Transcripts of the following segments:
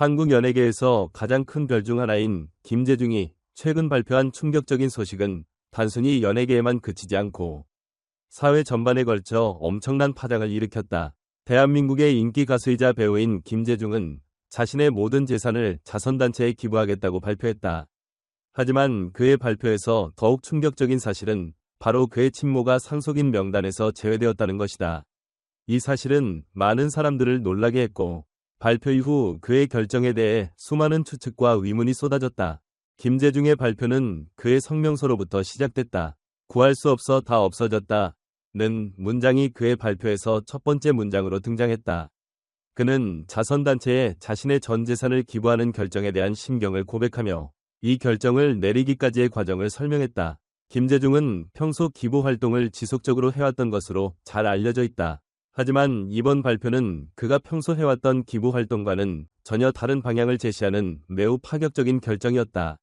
한국 연예계에서 가장 큰 별 중 하나인 김재중이 최근 발표한 충격적인 소식은 단순히 연예계에만 그치지 않고 사회 전반에 걸쳐 엄청난 파장을 일으켰다. 대한민국의 인기 가수이자 배우인 김재중은 자신의 모든 재산을 자선단체에 기부하겠다고 발표했다. 하지만 그의 발표에서 더욱 충격적인 사실은 바로 그의 친모가 상속인 명단에서 제외되었다는 것이다. 이 사실은 많은 사람들을 놀라게 했고 발표 이후 그의 결정에 대해 수많은 추측과 의문이 쏟아졌다. 김재중의 발표는 그의 성명서로부터 시작됐다. 구할 수 없어 다 없어졌다. 는 문장이 그의 발표에서 첫 번째 문장으로 등장했다. 그는 자선단체에 자신의 전 재산을 기부하는 결정에 대한 심경을 고백하며 이 결정을 내리기까지의 과정을 설명했다. 김재중은 평소 기부 활동을 지속적으로 해왔던 것으로 잘 알려져 있다. 하지만 이번 발표는 그가 평소 해왔던 기부 활동과는 전혀 다른 방향을 제시하는 매우 파격적인 결정이었다.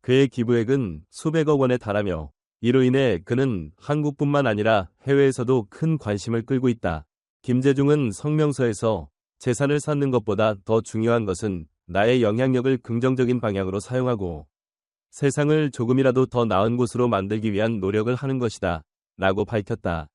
그의 기부액은 수백억 원에 달하며 이로 인해 그는 한국뿐만 아니라 해외에서도 큰 관심을 끌고 있다. 김재중은 성명서에서 재산을 쌓는 것보다 더 중요한 것은 나의 영향력을 긍정적인 방향으로 사용하고 세상을 조금이라도 더 나은 곳으로 만들기 위한 노력을 하는 것이다. 라고 밝혔다.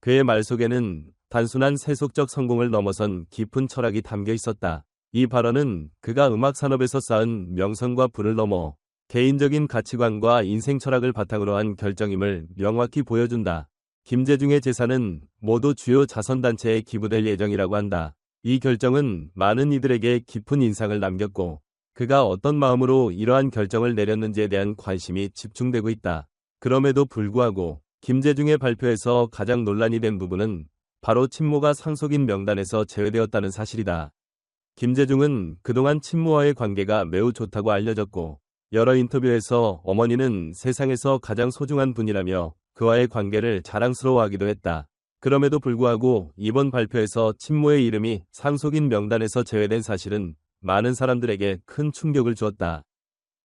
그의 말 속에는 단순한 세속적 성공을 넘어선 깊은 철학이 담겨 있었다. 이 발언은 그가 음악 산업에서 쌓은 명성과 부를 넘어 개인적인 가치관과 인생 철학을 바탕으로 한 결정임을 명확히 보여준다. 김재중의 재산은 모두 주요 자선단체에 기부될 예정이라고 한다. 이 결정은 많은 이들에게 깊은 인상을 남겼고 그가 어떤 마음으로 이러한 결정을 내렸는지에 대한 관심이 집중되고 있다. 그럼에도 불구하고 김재중의 발표에서 가장 논란이 된 부분은 바로 친모가 상속인 명단에서 제외되었다는 사실이다. 김재중은 그동안 친모와의 관계가 매우 좋다고 알려졌고 여러 인터뷰에서 어머니는 세상에서 가장 소중한 분이라며 그와의 관계를 자랑스러워하기도 했다. 그럼에도 불구하고 이번 발표에서 친모의 이름이 상속인 명단에서 제외된 사실은 많은 사람들에게 큰 충격을 주었다.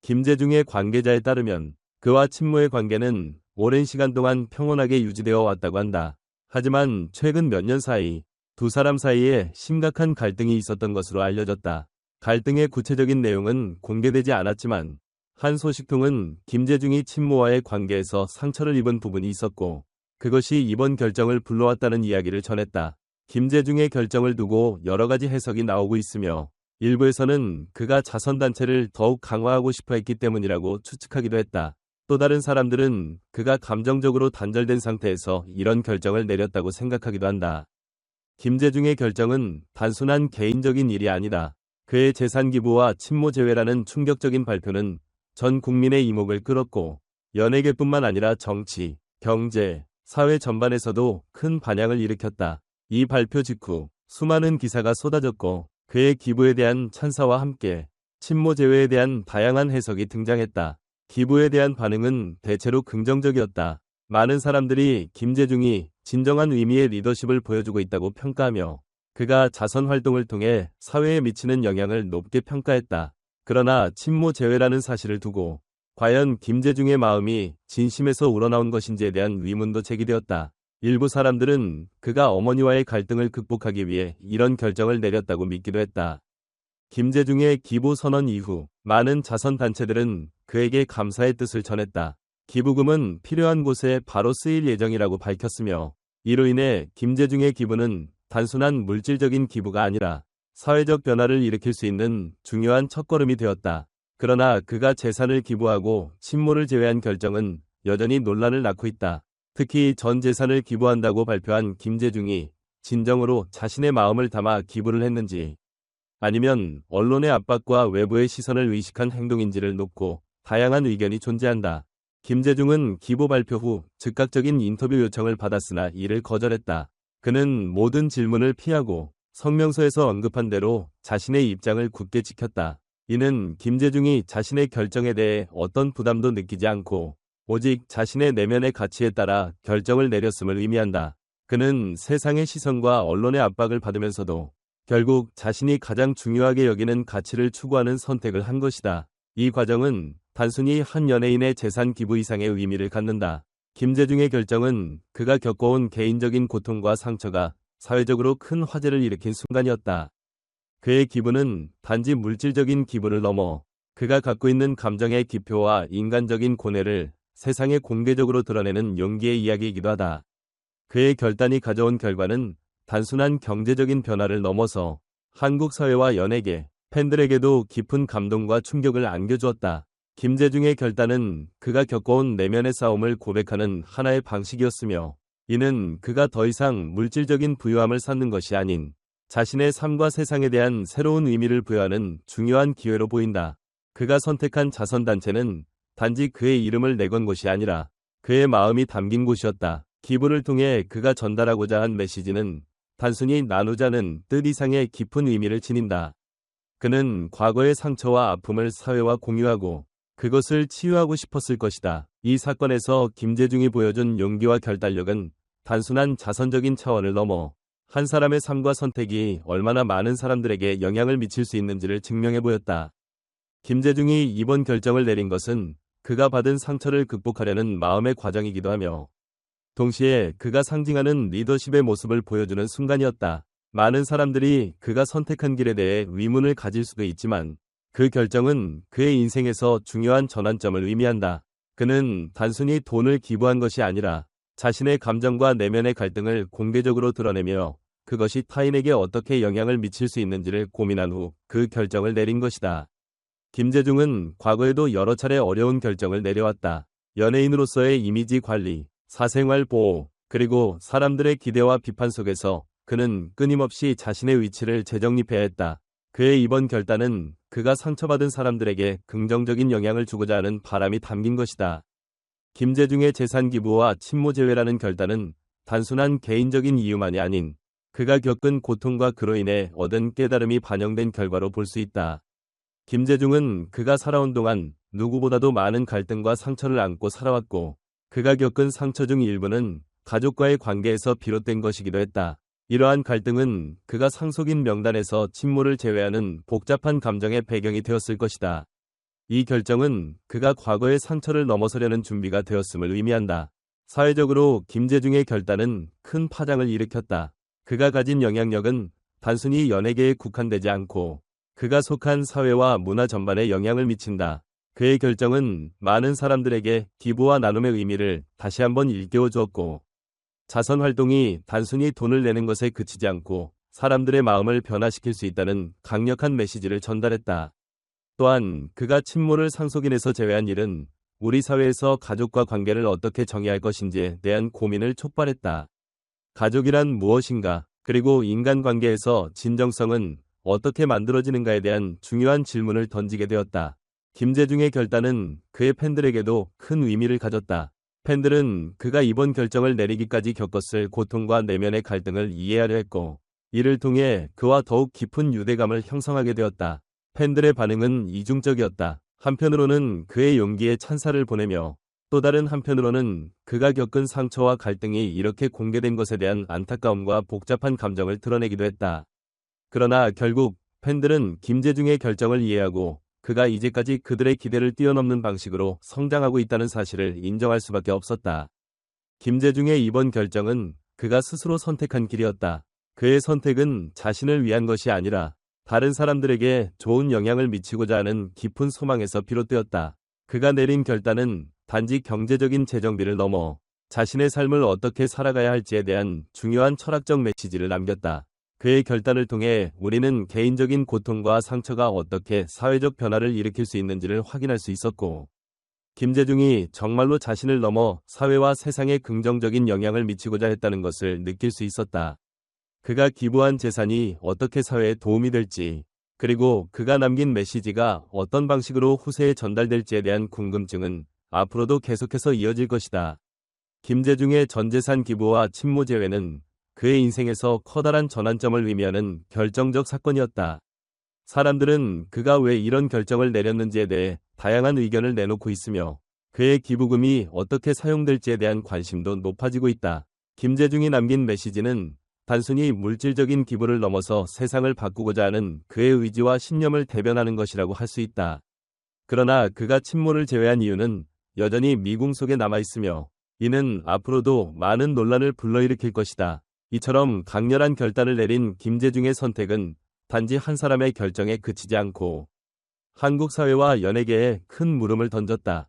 김재중의 관계자에 따르면 그와 친모의 관계는 오랜 시간 동안 평온하게 유지되어 왔다고 한다. 하지만 최근 몇 년 사이 두 사람 사이에 심각한 갈등이 있었던 것으로 알려졌다. 갈등의 구체적인 내용은 공개되지 않았지만 한 소식통은 김재중이 친모와의 관계에서 상처를 입은 부분이 있었고 그것이 이번 결정을 불러왔다는 이야기를 전했다. 김재중의 결정을 두고 여러 가지 해석이 나오고 있으며 일부에서는 그가 자선단체를 더욱 강화하고 싶어 했기 때문이라고 추측하기도 했다. 또 다른 사람들은 그가 감정적으로 단절된 상태에서 이런 결정을 내렸다고 생각하기도 한다. 김재중의 결정은 단순한 개인적인 일이 아니다. 그의 재산 기부와 친모 제외라는 충격적인 발표는 전 국민의 이목을 끌었고 연예계뿐만 아니라 정치, 경제, 사회 전반에서도 큰 반향을 일으켰다. 이 발표 직후 수많은 기사가 쏟아졌고 그의 기부에 대한 찬사와 함께 친모 제외에 대한 다양한 해석이 등장했다. 기부에 대한 반응은 대체로 긍정적이었다. 많은 사람들이 김재중이 진정한 의미의 리더십을 보여주고 있다고 평가하며 그가 자선 활동을 통해 사회에 미치는 영향을 높게 평가했다. 그러나 친모 제외라는 사실을 두고 과연 김재중의 마음이 진심에서 우러나온 것인지에 대한 의문도 제기되었다. 일부 사람들은 그가 어머니와의 갈등을 극복하기 위해 이런 결정을 내렸다고 믿기도 했다. 김재중의 기부 선언 이후 많은 자선단체들은 그에게 감사의 뜻을 전했다. 기부금은 필요한 곳에 바로 쓰일 예정이라고 밝혔으며 이로 인해 김재중의 기부는 단순한 물질적인 기부가 아니라 사회적 변화를 일으킬 수 있는 중요한 첫걸음이 되었다. 그러나 그가 재산을 기부하고 친모를 제외한 결정은 여전히 논란을 낳고 있다. 특히 전 재산을 기부한다고 발표한 김재중이 진정으로 자신의 마음을 담아 기부를 했는지 아니면 언론의 압박과 외부의 시선을 의식한 행동인지를 놓고 다양한 의견이 존재한다. 김재중은 기부 발표 후 즉각적인 인터뷰 요청을 받았으나 이를 거절했다. 그는 모든 질문을 피하고 성명서에서 언급한 대로 자신의 입장을 굳게 지켰다. 이는 김재중이 자신의 결정에 대해 어떤 부담도 느끼지 않고 오직 자신의 내면의 가치에 따라 결정을 내렸음을 의미한다. 그는 세상의 시선과 언론의 압박을 받으면서도 결국 자신이 가장 중요하게 여기는 가치를 추구하는 선택을 한 것이다. 이 과정은 단순히 한 연예인의 재산 기부 이상의 의미를 갖는다. 김재중의 결정은 그가 겪어온 개인적인 고통과 상처가 사회적으로 큰 화제를 일으킨 순간이었다. 그의 기부는 단지 물질적인 기부를 넘어 그가 갖고 있는 감정의 기표와 인간적인 고뇌를 세상에 공개적으로 드러내는 용기의 이야기이기도 하다. 그의 결단이 가져온 결과는 단순한 경제적인 변화를 넘어서 한국 사회와 연예계, 팬들에게도 깊은 감동과 충격을 안겨주었다. 김재중의 결단은 그가 겪어온 내면의 싸움을 고백하는 하나의 방식이었으며 이는 그가 더 이상 물질적인 부유함을 쌓는 것이 아닌 자신의 삶과 세상에 대한 새로운 의미를 부여하는 중요한 기회로 보인다. 그가 선택한 자선단체는 단지 그의 이름을 내건 곳이 아니라 그의 마음이 담긴 곳이었다. 기부를 통해 그가 전달하고자 한 메시지는 단순히 나누자는 뜻 이상의 깊은 의미를 지닌다. 그는 과거의 상처와 아픔을 사회와 공유하고 그것을 치유하고 싶었을 것이다. 이 사건에서 김재중이 보여준 용기와 결단력은 단순한 자선적인 차원을 넘어 한 사람의 삶과 선택이 얼마나 많은 사람들에게 영향을 미칠 수 있는지를 증명해 보였다. 김재중이 이번 결정을 내린 것은 그가 받은 상처를 극복하려는 마음의 과정이기도 하며 동시에 그가 상징하는 리더십의 모습을 보여주는 순간이었다. 많은 사람들이 그가 선택한 길에 대해 의문을 가질 수도 있지만 그 결정은 그의 인생에서 중요한 전환점을 의미한다. 그는 단순히 돈을 기부한 것이 아니라 자신의 감정과 내면의 갈등을 공개적으로 드러내며 그것이 타인에게 어떻게 영향을 미칠 수 있는지를 고민한 후 그 결정을 내린 것이다. 김재중은 과거에도 여러 차례 어려운 결정을 내려왔다. 연예인으로서의 이미지 관리, 사생활 보호, 그리고 사람들의 기대와 비판 속에서 그는 끊임없이 자신의 위치를 재정립해야 했다. 그의 이번 결단은 그가 상처받은 사람들에게 긍정적인 영향을 주고자 하는 바람이 담긴 것이다. 김재중의 재산 기부와 친모 제외라는 결단은 단순한 개인적인 이유만이 아닌 그가 겪은 고통과 그로 인해 얻은 깨달음이 반영된 결과로 볼 수 있다. 김재중은 그가 살아온 동안 누구보다도 많은 갈등과 상처를 안고 살아왔고 그가 겪은 상처 중 일부는 가족과의 관계에서 비롯된 것이기도 했다. 이러한 갈등은 그가 상속인 명단에서 친모를 제외하는 복잡한 감정의 배경이 되었을 것이다. 이 결정은 그가 과거의 상처를 넘어서려는 준비가 되었음을 의미한다. 사회적으로 김재중의 결단은 큰 파장을 일으켰다. 그가 가진 영향력은 단순히 연예계에 국한되지 않고 그가 속한 사회와 문화 전반에 영향을 미친다. 그의 결정은 많은 사람들에게 기부와 나눔의 의미를 다시 한번 일깨워 주었고 자선 활동이 단순히 돈을 내는 것에 그치지 않고 사람들의 마음을 변화시킬 수 있다는 강력한 메시지를 전달했다. 또한 그가 친모를 상속인에서 제외한 일은 우리 사회에서 가족과 관계를 어떻게 정의할 것인지에 대한 고민을 촉발했다. 가족이란 무엇인가, 그리고 인간관계에서 진정성은 어떻게 만들어지는가에 대한 중요한 질문을 던지게 되었다. 김재중의 결단은 그의 팬들에게도 큰 의미를 가졌다. 팬들은 그가 이번 결정을 내리기까지 겪었을 고통과 내면의 갈등을 이해하려 했고, 이를 통해 그와 더욱 깊은 유대감을 형성하게 되었다. 팬들의 반응은 이중적이었다. 한편으로는 그의 용기에 찬사를 보내며 또 다른 한편으로는 그가 겪은 상처와 갈등이 이렇게 공개된 것에 대한 안타까움과 복잡한 감정을 드러내기도 했다. 그러나 결국 팬들은 김재중의 결정을 이해하고 그가 이제까지 그들의 기대를 뛰어넘는 방식으로 성장하고 있다는 사실을 인정할 수밖에 없었다. 김재중의 이번 결정은 그가 스스로 선택한 길이었다. 그의 선택은 자신을 위한 것이 아니라 다른 사람들에게 좋은 영향을 미치고자 하는 깊은 소망에서 비롯되었다. 그가 내린 결단은 단지 경제적인 재정비를 넘어 자신의 삶을 어떻게 살아가야 할지에 대한 중요한 철학적 메시지를 남겼다. 그의 결단을 통해 우리는 개인적인 고통과 상처가 어떻게 사회적 변화를 일으킬 수 있는지를 확인할 수 있었고, 김재중이 정말로 자신을 넘어 사회와 세상에 긍정적인 영향을 미치고자 했다는 것을 느낄 수 있었다. 그가 기부한 재산이 어떻게 사회에 도움이 될지, 그리고 그가 남긴 메시지가 어떤 방식으로 후세에 전달될지에 대한 궁금증은 앞으로도 계속해서 이어질 것이다. 김재중의 전재산 기부와 친모 제외는 그의 인생에서 커다란 전환점을 의미하는 결정적 사건이었다. 사람들은 그가 왜 이런 결정을 내렸는지에 대해 다양한 의견을 내놓고 있으며 그의 기부금이 어떻게 사용될지에 대한 관심도 높아지고 있다. 김재중이 남긴 메시지는 단순히 물질적인 기부를 넘어서 세상을 바꾸고자 하는 그의 의지와 신념을 대변하는 것이라고 할 수 있다. 그러나 그가 침몰을 제외한 이유는 여전히 미궁 속에 남아 있으며 이는 앞으로도 많은 논란을 불러일으킬 것이다. 이처럼 강렬한 결단을 내린 김재중의 선택은 단지 한 사람의 결정에 그치지 않고 한국 사회와 연예계에 큰 물음을 던졌다.